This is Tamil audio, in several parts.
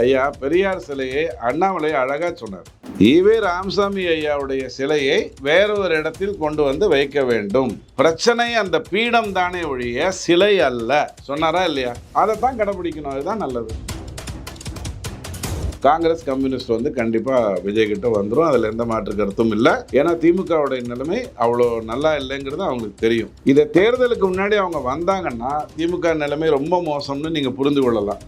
ஐயா பெரியார் சிலையை அண்ணாமலை அழகா சொன்னார். ஈவே ராமசாமி ஐயாவுடைய சிலையை வேறொரு இடத்தில் கொண்டு வந்து வைக்க வேண்டும். பிரச்சனை அந்த பீடம் தானே ஒழிய சிலை அல்ல. சொன்னாரா இல்லையா? அதை தான் கடைபிடிக்கணும் அதுதான் நல்லது. காங்கிரஸ் கம்யூனிஸ்ட் வந்து கண்டிப்பாக விஜய் கிட்ட வந்துடும் அதில் எந்த மாற்று கருத்தும் இல்லை. ஏன்னா திமுகவுடைய நிலைமை அவ்வளோ நல்லா இல்லைங்கிறது அவங்களுக்கு தெரியும். இதை தேர்தலுக்கு முன்னாடி அவங்க வந்தாங்கன்னா திமுக நிலைமை ரொம்ப மோசம்னு நீங்கள் புரிந்து கொள்ளலாம்.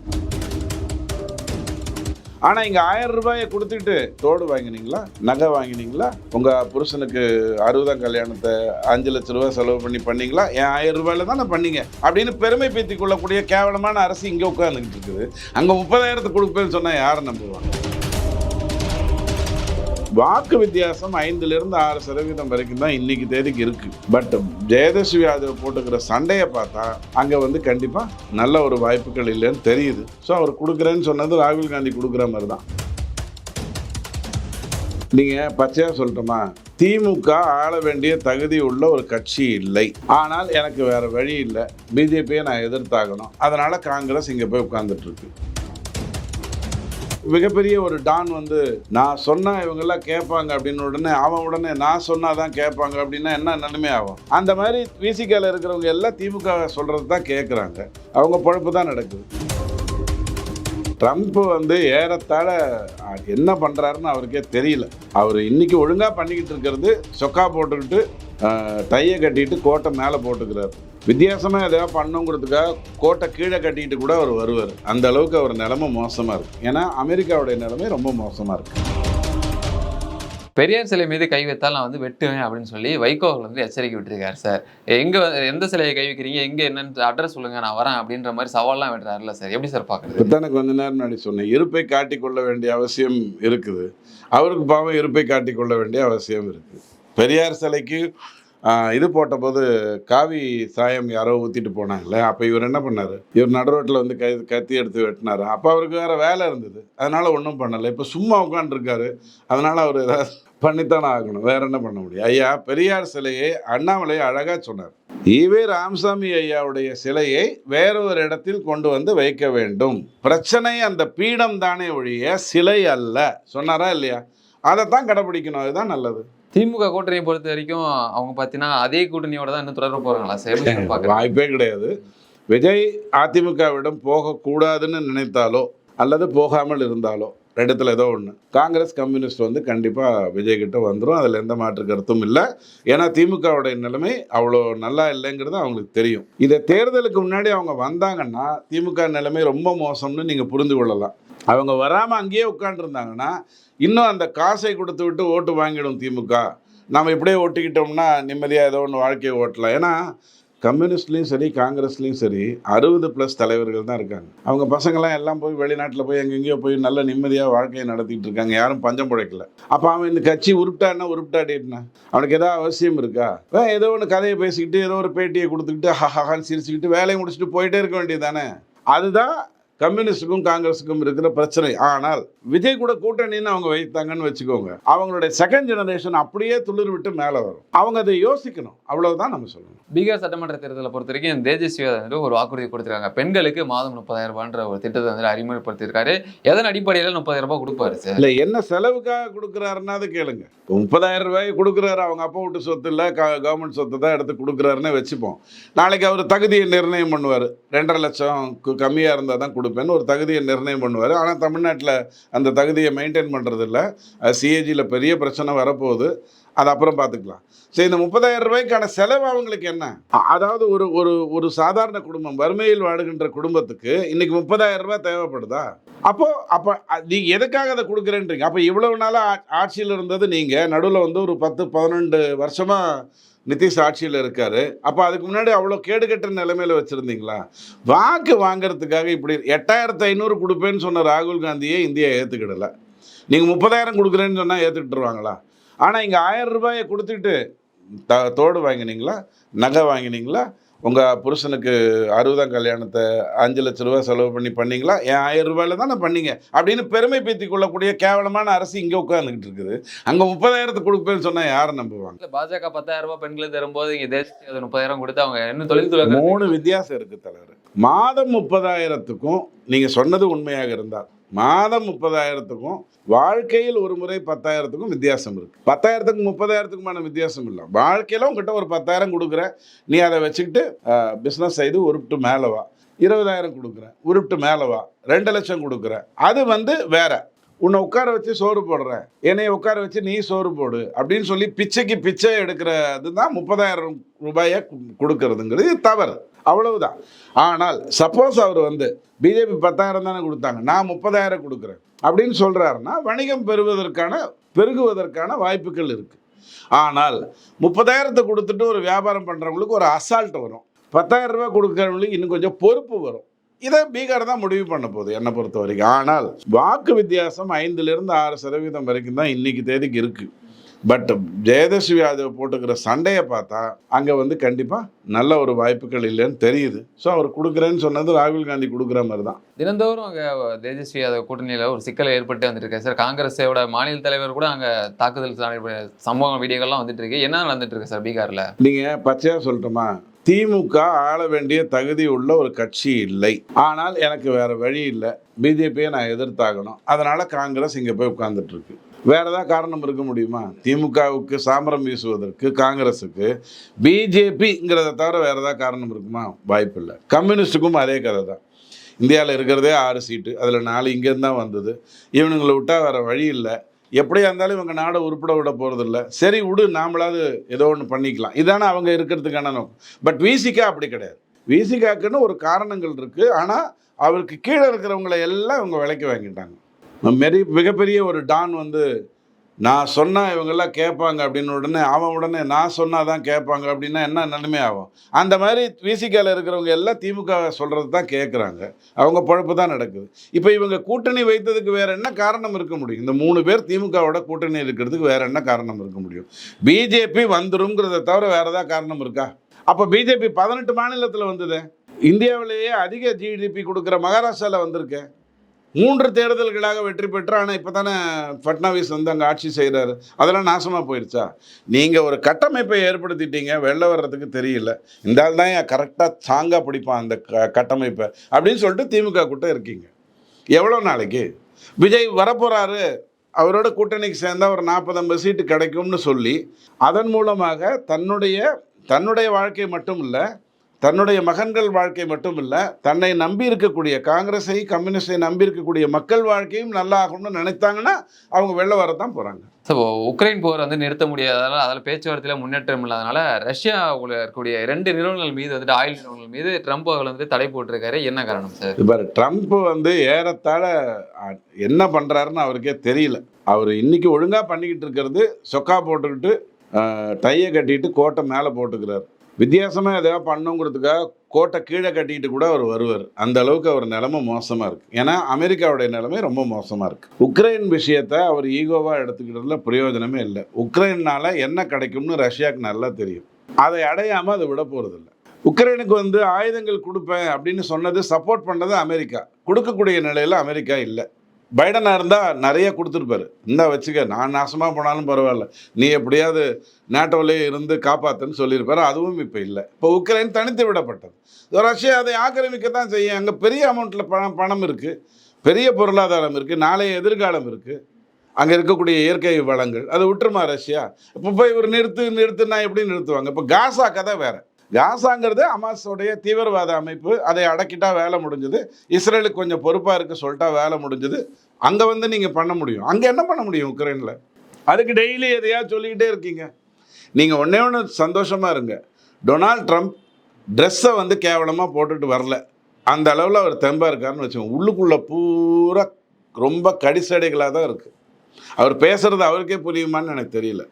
ஆனால் இங்கே ஆயிரம் ரூபாயை கொடுத்துட்டு தோடு வாங்கினீங்களா? நகை வாங்கினீங்களா? உங்கள் புருஷனுக்கு அறுபதாம் கல்யாணத்தை அஞ்சு லட்ச ரூபா செலவு பண்ணி பண்ணீங்களா? என் ஆயிரம் ரூபாயில தானே பண்ணீங்க? அப்படின்னு பெருமை பேத்தி கொள்ளக்கூடிய கேவலமான அரசு இங்கே உட்காந்துக்கிட்டு இருக்குது. அங்கே முப்பதாயிரத்தை கொடுப்பேன்னு சொன்னால் யாரை நம்புவாங்க? வாக்கு வித்தியாசம் ஐந்துலேருந்து ஆறு சதவீதம் வரைக்கும் தான் இன்னைக்கு தேதிக்கு இருக்கு. பட் ஜெயதஸ்வி யாதவ் போட்டுக்கிற சண்டையை பார்த்தா அங்கே வந்து கண்டிப்பாக நல்ல ஒரு வாய்ப்புகள் இல்லைன்னு தெரியுது. ஸோ அவர் கொடுக்குறேன்னு சொன்னது ராகுல் காந்தி கொடுக்குற மாதிரி தான். நீங்கள் பச்சையாக சொல்லட்டுமா? திமுக ஆள வேண்டிய தகுதி உள்ள ஒரு கட்சி இல்லை. ஆனால் எனக்கு வேற வழி இல்லை. பிஜேபியை நான் எதிர்த்தாகணும். அதனால காங்கிரஸ் இங்கே போய் உட்காந்துட்ருக்கு இருக்கு. மிகப்பெரிய ஒரு டான் வந்து நான் சொன்னா இவங்கெல்லாம் கேட்பாங்க அப்படின்னு உடனே அவன் உடனே நான் சொன்னாதான் கேட்பாங்க அப்படின்னா என்ன நிலைமை ஆகும். அந்த மாதிரி விசிகால இருக்கிறவங்க எல்லாம் திமுக சொல்றது தான் கேட்குறாங்க அவங்க பொழப்பு தான் நடக்குது. ட்ரம்ப் வந்து ஏறத்தாழ என்ன பண்ணுறாருன்னு அவருக்கே தெரியல. அவர் இன்னைக்கு ஒழுங்காக பண்ணிக்கிட்டு இருக்கிறது சொக்கா போட்டுக்கிட்டு டையை கட்டிட்டு கோட்டை மேலே போட்டுக்கிறார். வித்தியாசமாக எதாவது பண்ணுங்கிறதுக்காக கோட்டை கீழே கட்டிட்டு கூட அவர் வருவார். அந்த அளவுக்கு அவர் நிலைமை மோசமாக இருக்குது ஏன்னா அமெரிக்காவுடைய நிலைமை ரொம்ப மோசமாக இருக்குது பெரியார் சிலை மீது கை வைத்தால் நான் வந்து வெட்டுவேன் அப்படின்னு சொல்லி வைகோ அவர்கள் வந்து எச்சரிக்கை விட்டுருக்காரு சார். எங்க எந்த சிலையை கை வைக்கிறீங்க? எங்க என்னன்னு அட்ரஸ் சொல்லுங்க நான் வரேன் அப்படின்ற மாதிரி சவால்லாம் விடுறாருல்ல சார். எப்படி சார் பாக்குறது இப்போ கொஞ்ச நேரம் முன்னாடி சொன்னேன் இருப்பை காட்டிக்கொள்ள வேண்டிய அவசியம் இருக்குது. அவருக்கு பாவம் இருப்பை காட்டிக்கொள்ள வேண்டிய அவசியம் இருக்குது. பெரியார் சிலைக்கு இது போட்டபோது காவி சாயம் யாரோ ஊற்றிட்டு போனாங்களே அப்போ இவர் என்ன பண்ணார்? இவர் நடுரோட்டில் வந்து கை கத்தி எடுத்து வெட்டினார். அப்போ அவருக்கு வேறு வேலை இருந்தது. அதனால் ஒன்றும் பண்ணலை. இப்போ சும்மா உட்காந்துருக்காரு அதனால் அவர் ஏதாவது பண்ணித்தானே ஆகணும். வேற என்ன பண்ண முடியும்? ஐயா பெரியார் சிலையை அண்ணாமலை அழகாக சொன்னார். ஈவே ராமசாமி ஐயாவுடைய சிலையை வேற ஒரு இடத்தில் கொண்டு வந்து வைக்க வேண்டும். பிரச்சனை அந்த பீடம் தானே ஒழிய சிலை அல்ல. சொன்னாரா இல்லையா? அதை தான் கடைபிடிக்கணும். அதுதான் நல்லது. திமுக கூட்டணியை பொறுத்த வரைக்கும் அவங்க பாத்தீங்கன்னா அதே கூட்டணியோட தான் இன்னும் தொடர சார் பாக்குறது வாய்ப்பே கிடையாது. விஜய் அதிமுகவிடம் போகக்கூடாதுன்னு நினைத்தாலோ அல்லது போகாமல் இருந்தாலோ ரெண்டுத்தில் ஏதோ ஒன்று காங்கிரஸ் கம்யூனிஸ்ட் வந்து கண்டிப்பாக விஜய்கிட்ட வந்துடும் அதில் எந்த மாற்று கருத்தும் இல்லை. ஏன்னா திமுகவுடைய நிலைமை அவ்வளோ நல்லா இல்லைங்கிறது அவங்களுக்கு தெரியும். இதை தேர்தலுக்கு முன்னாடி அவங்க வந்தாங்கன்னா திமுக நிலைமை ரொம்ப மோசம்னு நீங்கள் புரிந்து கொள்ளலாம். அவங்க வராமல் அங்கேயே உட்காந்துருந்தாங்கன்னா இன்னும் அந்த காசை கொடுத்து விட்டு ஓட்டு வாங்கிடும் திமுக. நம்ம இப்படியே ஓட்டிக்கிட்டோம்னா நிம்மதியாக ஏதோ ஒன்று வாழ்க்கையை ஓட்டலாம். ஏன்னா கம்யூனிஸ்ட்லேயும் சரி காங்கிரஸ்லேயும் சரி அறுபது ப்ளஸ் தலைவர்கள் தான் இருக்காங்க. அவங்க பசங்கள்லாம் எல்லாம் போய் வெளிநாட்டில் போய் எங்கெங்கேயோ போய் நல்ல நிம்மதியாக வாழ்க்கையை நடத்திட்டு இருக்காங்க. யாரும் பஞ்சம் பிழைக்கல அப்போ அவன் இந்த கட்சி உருப்பிட்டான்னா உருப்பிட்டாடினா அவனுக்கு ஏதாவது அவசியம் இருக்கா? ஏதோ ஒன்று கதையை பேசிக்கிட்டு ஏதோ ஒரு பேட்டியை கொடுத்துக்கிட்டு ஹஹான்னு சிரிச்சுக்கிட்டு வேலையை முடிச்சுட்டு போயிட்டே இருக்க வேண்டியது தானே அதுதான் கம்யூனிஸ்டுக்கும் காங்கிரஸுக்கும் இருக்கிற பிரச்சனை. ஆனால் விஜய் கூட கூட்டணின்னு அவங்க வைத்தாங்கன்னு வச்சுக்கோங்க. அவங்களுடைய செகண்ட் ஜெனரேஷன் அப்படியே துளிர் விட்டு மேலே வரும். அவங்க அதை யோசிக்கணும். அவ்வளவுதான் நம்ம சொல்லணும். பீகார் சட்டமன்ற தேர்தலை பொறுத்த வரைக்கும் தேஜஸ்வி வந்து ஒரு வாக்குறுதி கொடுத்திருக்காங்க. பெண்களுக்கு மாதம் முப்பதாயிரம் ரூபான்ற ஒரு திட்டத்தை வந்து அறிமுகப்படுத்தியிருக்காரு. எதன் அடிப்படையில் முப்பதாயிரம் ரூபாய் கொடுப்பாரு சார்? இல்லை என்ன செலவுக்காக கொடுக்குறாருன்னா அதை கேளுங்க. முப்பதாயிரம் ரூபாய் கொடுக்குறாரு. அவங்க அப்பா வீட்டு சொத்து இல்லை கவர்மெண்ட் சொத்து தான் எடுத்து கொடுக்குறாருன்னு வச்சுப்போம். நாளைக்கு அவர் தகுதியை நிர்ணயம் பண்ணுவார். ரெண்டரை லட்சம் கம்மியாக இருந்தால் தான் கொடுப்பேன்னு ஒரு தகுதியை நிர்ணயம் பண்ணுவார். ஆனால் தமிழ்நாட்டில் அந்த தகுதியை மெயின்டைன் பண்ணுறது இல்லை சிஏஜியில் பெரிய பிரச்சனை வரப்போகுது. அது அப்புறம் பார்த்துக்கலாம். சரி இந்த முப்பதாயிரம் ரூபாய்க்கான செலவு அவங்களுக்கு என்ன? அதாவது ஒரு ஒரு ஒரு சாதாரண குடும்பம் வறுமையில் வாடுகின்ற குடும்பத்துக்கு இன்னைக்கு முப்பதாயிரம் ரூபாய் தேவைப்படுதா? அப்போ அப்போ நீ எதுக்காக அதை கொடுக்குறேன்றீங்க? அப்போ இவ்வளவு நாளாக ஆட்சியில் இருந்தது நீங்கள் நடுவில் வந்து ஒரு பத்து பதினெண்டு வருஷமாக நிதிஷ் ஆட்சியில் இருக்காரு. அப்போ அதுக்கு முன்னாடி அவ்வளோ கேடுகட்ட நிலைமையில் வச்சுருந்தீங்களா? வாக்கு வாங்குறதுக்காக இப்படி எட்டாயிரத்து ஐநூறு கொடுப்பேன்னு சொன்ன ராகுல் காந்தியே இந்தியா ஏற்றுக்கிடலை நீங்கள் முப்பதாயிரம் கொடுக்குறேன்னு சொன்னால் ஏற்றுக்கிட்டுருவாங்களா ஆனால் இங்கே ஆயிரம் ரூபாயை கொடுத்துட்டு த தோடு வாங்கினீங்களா? நகை வாங்கினீங்களா? உங்கள் புருஷனுக்கு அறுபதாம் கல்யாணத்தை அஞ்சு லட்ச ரூபா செலவு பண்ணி பண்ணீங்களா? என் ஆயிரம் ரூபாயில தானே பண்ணீங்க? அப்படின்னு பெருமை பேத்தி கொள்ளக்கூடிய கேவலமான அரசு இங்கே உட்காந்துக்கிட்டு இருக்குது. அங்கே முப்பதாயிரத்துக்கு கொடுப்பேன்னு சொன்னால் யாரை நம்புவாங்க? இல்ல, பாஜக பத்தாயிரம் ரூபாய் பெண்களுக்கு தரும்போது இங்க அது முப்பதாயிரம் கொடுத்து அவங்க இன்னும் தொழில் துறை மூணு வித்தியாசம் இருக்குது தலைவர். மாதம் முப்பதாயிரத்துக்கும் நீங்கள் சொன்னது உண்மையாக இருந்தால் மாதம் முப்பதாயிரத்துக்கும் வாழ்க்கையில் ஒரு முறை பத்தாயிரத்துக்கும் வித்தியாசம் இருக்கு. பத்தாயிரத்துக்கும் முப்பதாயிரத்துக்குமான வித்தியாசம் இல்லை. வாழ்க்கையில உங்ககிட்ட ஒரு பத்தாயிரம் கொடுக்குற நீ அதை வச்சுக்கிட்டு பிஸ்னஸ் செய்து உருப்பிட்டு மேலே வா. இருபதாயிரம் கொடுக்குறேன் உருப்பிட்டு மேலே வா. ரெண்டு லட்சம் கொடுக்குறேன் அது வந்து வேற. உன்னை உட்கார வச்சு சோறு போடுறேன். என்னைய உட்கார வச்சு நீ சோறு போடு அப்படின்னு சொல்லி பிச்சைக்கு பிச்சை எடுக்கிறது தான் முப்பதாயிரம் ரூபாயை கொடுக்கறதுங்கிறது தவறு. அவ்வளவுதான். ஆனால் சப்போஸ் அவர் வந்து பிஜேபி பத்தாயிரம் தானே கொடுத்தாங்க நான் முப்பதாயிரம் கொடுக்குறேன் அப்படின்னு சொல்கிறாருன்னா வணிகம் பெறுவதற்கான பெருகுவதற்கான வாய்ப்புகள் இருக்குது ஆனால் முப்பதாயிரத்தை கொடுத்துட்டு ஒரு வியாபாரம் பண்ணுறவங்களுக்கு ஒரு அசால்ட் வரும். பத்தாயிரம் ரூபாய் கொடுக்குறவங்களுக்கு இன்னும் கொஞ்சம் பொறுப்பு வரும். இதை பீகார் தான் முடிவு பண்ண போகுது என்னை பொறுத்த வரைக்கும். ஆனால் வாக்கு வித்தியாசம் ஐந்துலேருந்து ஆறு சதவீதம் வரைக்கும் தான் இன்னைக்கு தேதிக்கு இருக்குது பட் ஜெயதஸ்வி யாதவ் போட்டுக்கிற சண்டையை பார்த்தா அங்கே வந்து கண்டிப்பாக நல்ல ஒரு வாய்ப்புகள் இல்லைன்னு தெரியுது. ஸோ அவர் கொடுக்குறேன்னு சொன்னது ராகுல் காந்தி கொடுக்குற மாதிரி தான். தினந்தோறும் அங்கே தேஜஸ்வி யாதவ் கூட்டணியில் ஒரு சிக்கல் ஏற்பட்டு வந்துட்டு இருக்கு சார். காங்கிரஸோட மாநில தலைவர் கூட அங்கே தாக்குதல் சம்பவ- சம்பவ வீடியோகள்லாம் வந்துட்டு இருக்கு. என்ன நடந்துட்டு இருக்கு சார் பீகார்ல? நீங்கள் பச்சையாக சொல்லட்டுமா? திமுக ஆள வேண்டிய தகுதி உள்ள ஒரு கட்சி இல்லை. ஆனால் எனக்கு வேற வழி இல்லை. பிஜேபியை நான் எதிர்த்தாகணும். அதனால காங்கிரஸ் இங்கே போய் உட்கார்ந்துட்டு இருக்கு. வேற ஏதாவது காரணம் இருக்க முடியுமா? திமுகவுக்கு சாமரம் வீசுவதற்கு காங்கிரஸுக்கு பிஜேபிங்கிறத தவிர வேற ஏதாவது காரணம் இருக்குமா? வாய்ப்பு இல்லை. கம்யூனிஸ்ட்டுக்கும் அதே கதை தான். இந்தியாவில் இருக்கிறதே ஆறு சீட்டு. அதில் நாலு இங்கேருந்து தான் வந்தது. இவனுங்களை விட்டால் வேறு வழி இல்லை. எப்படியா இருந்தாலும் இவங்க நாடை உருப்பட விட போகிறதில்ல சரி விடு நாமளாவது ஏதோ ஒன்று பண்ணிக்கலாம். இதானே அவங்க இருக்கிறதுக்கான நோக்கம். பட் விசிகா அப்படி கிடையாது. விசிகாக்குன்னு ஒரு காரணங்கள் இருக்குது ஆனால் அவருக்கு கீழே இருக்கிறவங்களை எல்லாம் இவங்க விலைக்கு வாங்கிட்டாங்க. மெரி மிகப்பெரிய ஒரு டான் வந்து நான் சொன்னால் இவங்கெல்லாம் கேட்பாங்க அப்படின்னு உடனே அவன் உடனே நான் சொன்னால் தான் கேட்பாங்க அப்படின்னா என்ன நிலைமை ஆகும்? அந்த மாதிரி விசிகாவில் இருக்கிறவங்க எல்லாம் திமுக சொல்கிறது தான் கேட்குறாங்க. அவங்க பொழப்பு தான் நடக்குது. இப்போ இவங்க கூட்டணி வைத்ததுக்கு வேறு என்ன காரணம் இருக்க முடியும்? இந்த மூணு பேர் திமுகவோட கூட்டணி இருக்கிறதுக்கு வேறு என்ன காரணம் இருக்க முடியும்? பிஜேபி வந்துருங்கிறத தவிர வேறு ஏதாவது காரணம் இருக்கா? அப்போ பிஜேபி பதினெட்டு மாநிலத்தில் வந்தது. இந்தியாவிலேயே அதிக ஜிடிபி கொடுக்குற மகாராஷ்டிராவில் வந்திருக்கேன் மூன்று தேர்தல்களாக வெற்றி பெற்று ஆனால் இப்போ தானே ஃபட்னாவிஸ் வந்து அங்கே ஆட்சி செய்கிறாரு அதெல்லாம் நாசமாக போயிடுச்சா நீங்கள் ஒரு கட்டமைப்பை ஏற்படுத்திட்டீங்க வெளில வர்றதுக்கு தெரியல. இந்த ஆள் தான் கரெக்டாக சாங்காக பிடிப்பான் அந்த க கட்டமைப்பை? அப்படின்னு சொல்லிட்டு திமுக கூட்டம் இருக்கீங்க. எவ்வளோ நாளைக்கு? விஜய் வரப்போகிறாரு அவரோட கூட்டணிக்கு சேர்ந்தா ஒரு நாற்பது ஐம்பது சீட்டு கிடைக்கும்னு சொல்லி அதன் மூலமாக தன்னுடைய தன்னுடைய வாழ்க்கை மட்டும் இல்லை தன்னுடைய மகன்கள் வாழ்க்கை மட்டும் இல்லை தன்னை நம்பி இருக்கக்கூடிய காங்கிரஸை கம்யூனிஸ்டை நம்பி இருக்கக்கூடிய மக்கள் வாழ்க்கையும் நல்லா ஆகணும்னு நினைத்தாங்கன்னா அவங்க வெளில வரத்தான் போகிறாங்க ஸோ உக்ரைன் போர் வந்து நிறுத்த முடியாததால அதில் பேச்சுவார்த்தையில் முன்னேற்றம் இல்லாதனால ரஷ்யாவுல இருக்கக்கூடிய ரெண்டு நிறுவனங்கள் மீது வந்துட்டு ஆயில் நிறுவனங்கள் மீது ட்ரம்ப் அவர்கள் வந்து தடை போட்டிருக்காரு. என்ன காரணம் சார் இப்போ ட்ரம்ப் வந்து ஏறத்தாழ என்ன பண்ணுறாருன்னு அவருக்கே தெரியல. அவர் இன்னைக்கு ஒழுங்காக பண்ணிக்கிட்டு இருக்கிறது சொக்கா போட்டுக்கிட்டு டையை கட்டிட்டு கோட்டை மேலே போட்டுக்கிறார். வித்தியாசமாக எதாவது பண்ணுங்கிறதுக்காக கோட்டை கீழே கட்டிட்டு கூட அவர் வருவார். அந்த அளவுக்கு அவர் நிலைமை மோசமாக இருக்குது ஏன்னா அமெரிக்காவுடைய நிலைமை ரொம்ப மோசமாக இருக்குது உக்ரைன் விஷயத்தை அவர் ஈகோவாக எடுத்துக்கிட்டதுல பிரயோஜனமே இல்லை. உக்ரைனால் என்ன கிடைக்கும்னு ரஷ்யாவுக்கு நல்லா தெரியும். அதை அடையாமல் அதை விட போகிறதில்ல உக்ரைனுக்கு வந்து ஆயுதங்கள் கொடுப்பேன் அப்படின்னு சொன்னது சப்போர்ட் பண்ணது அமெரிக்கா. கொடுக்கக்கூடிய நிலையில் அமெரிக்கா இல்லை. பைடனாக இருந்தால் நிறைய கொடுத்துருப்பாரு. இந்தா வச்சுக்க நான் நாசமாக போனாலும் பரவாயில்ல. நீ எப்படியாவது நேட்டோவிலே இருந்து காப்பாத்துன்னு சொல்லியிருப்பாரு. அதுவும் இப்போ இல்லை. இப்போ உக்ரைன் தனித்து விடப்பட்டது. ரஷ்யா அதை ஆக்கிரமிக்க தான் செய்யும். அங்கே பெரிய அமௌண்ட்டில் பணம் பணம் இருக்குது பெரிய பொருளாதாரம் இருக்குது நாளைய எதிர்காலம் இருக்குது அங்கே இருக்கக்கூடிய இயற்கை வளங்கள். அதை விட்டுருமா ரஷ்யா? இப்போ போய் இவர் நிறுத்து நிறுத்துனா எப்படி நிறுத்துவாங்க? இப்போ காசா கதை வேறு. காசாங்கிறது அமாஸோடைய தீவிரவாத அமைப்பு. அதை அடக்கிட்டா வேலை முடிஞ்சது. இஸ்ரேலுக்கு கொஞ்சம் பொறுப்பாக இருக்க சொல்லிட்டா வேலை முடிஞ்சது. அங்கே வந்து நீங்கள் பண்ண முடியும். அங்கே என்ன பண்ண முடியும் உக்ரைனில்? அதுக்கு டெய்லி எதையா சொல்லிக்கிட்டே இருக்கீங்க. நீங்கள் ஒன்றே ஒன்று சந்தோஷமாக இருங்க. டொனால்ட் ட்ரம்ப் ட்ரெஸ்ஸை வந்து கேவலமாக போட்டுட்டு வரல. அந்த அளவில் அவர் தெம்பாக இருக்காருன்னு வச்சுக்கோங்க. உள்ளுக்குள்ளே பூரா ரொம்ப கடிசடைகளாக தான் இருக்குது அவர் பேசுகிறது அவருக்கே புரியுமான்னு எனக்கு தெரியல.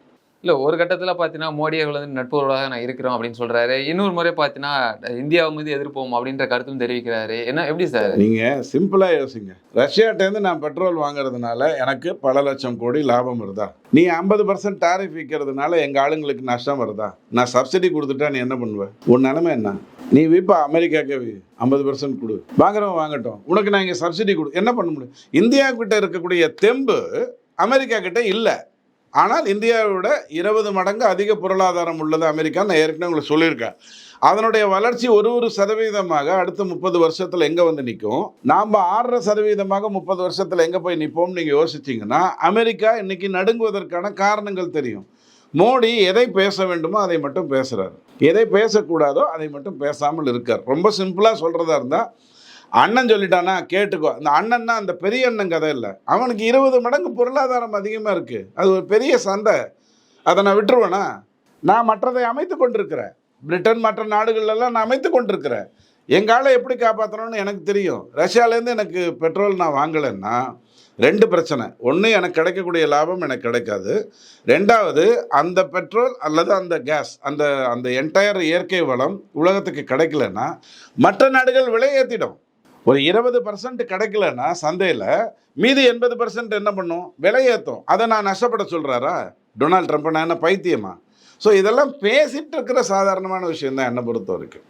இல்லை ஒரு கட்டத்தில் பார்த்தீங்கன்னா மோடி அவர்கள் வந்து நட்புறவாக நான் இருக்கிறோம் அப்படின்னு சொல்கிறாரு இன்னொரு முறை பார்த்தீங்கன்னா இந்தியாவை மீது எதிர்ப்போம் அப்படின்ற கருத்தும் தெரிவிக்கிறாரு. என்ன எப்படி சார்? நீங்கள் சிம்பிளாக யோசிங்க. ரஷ்யாட்டேருந்து நான் பெட்ரோல் வாங்குறதுனால எனக்கு பல லட்சம் கோடி லாபம் வருதா? நீ ஐம்பது பர்சன்ட் டாரிஃப் விற்கிறதுனால எங்கள் ஆளுங்களுக்கு நஷ்டம் வருதா? நான் சப்சிடி கொடுத்துட்டா நீ என்ன பண்ணுவ? உன் நிலைமை என்ன? நீ விப்பா அமெரிக்காக்கே வி ஐம்பது பர்சன்ட் கொடு. வாங்குறவன் வாங்கட்டும். உனக்கு நான் இங்கே சப்சிடி கொடு. என்ன பண்ண முடியும்? இந்தியா கிட்ட இருக்கக்கூடிய தெம்பு அமெரிக்கா கிட்ட இல்லை. ஆனால் இந்தியாவை விட இருபது மடங்கு அதிக பொருளாதாரம் உள்ளது அமெரிக்கா. நான் ஏற்கனவே உங்களுக்கு சொல்லியிருக்கேன். அதனுடைய வளர்ச்சி ஒரு ஒரு சதவீதமாக அடுத்த முப்பது வருஷத்தில் எங்கே வந்து நிற்கும் நாம் ஆறரை சதவீதமாக முப்பது வருஷத்தில் எங்கே போய் நிற்போம்னு நீங்கள் யோசிச்சிங்கன்னா அமெரிக்கா இன்றைக்கி நடுங்குவதற்கான காரணங்கள் தெரியும். மோடி எதை பேச வேண்டுமோ அதை மட்டும் பேசுகிறார் எதை பேசக்கூடாதோ அதை மட்டும் பேசாமல் இருக்கார். ரொம்ப சிம்பிளாக சொல்கிறதா இருந்தால் அண்ணன் சொல்லிட்டானா? கேட்டுக்கோ. அந்த அண்ணன்னா அந்த பெரிய அண்ணன் கதை இல்லை. அவனுக்கு இருபது மடங்கு பொருளாதாரம் அதிகமாக இருக்குது அது ஒரு பெரிய சந்தை. அதை நான் விட்டுருவேனா? நான் மற்றதை அமைத்து கொண்டிருக்கிறேன். பிரிட்டன் மற்ற நாடுகள்லாம் நான் அமைத்து கொண்டிருக்கிறேன். எங்கால எப்படி காப்பாற்றணும்னு எனக்கு தெரியும். ரஷ்யாலேருந்து எனக்கு பெட்ரோல் நான் வாங்கலைன்னா ரெண்டு பிரச்சனை. ஒன்று எனக்கு கிடைக்கக்கூடிய லாபம் எனக்கு கிடைக்காது. ரெண்டாவது அந்த பெட்ரோல் அல்லது அந்த கேஸ் அந்த அந்த என்டையர் இயற்கை வளம் உலகத்துக்கு கிடைக்கலன்னா மற்ற நாடுகள் விலை ஏற்றிடும் ஒரு இருபது பர்சன்ட் கிடைக்கலன்னா சந்தையில் மீதி எண்பது பர்சன்ட் என்ன பண்ணும்? விலை ஏற்றும் அதை நான் நஷ்டப்பட சொல்கிறாரா டொனால்ட் ட்ரம்ப் நான் என்ன பைத்தியமா? ஸோ இதெல்லாம் பேசிகிட்டு இருக்கிற சாதாரணமான விஷயம் தான் என்னை பொறுத்த வரைக்கும்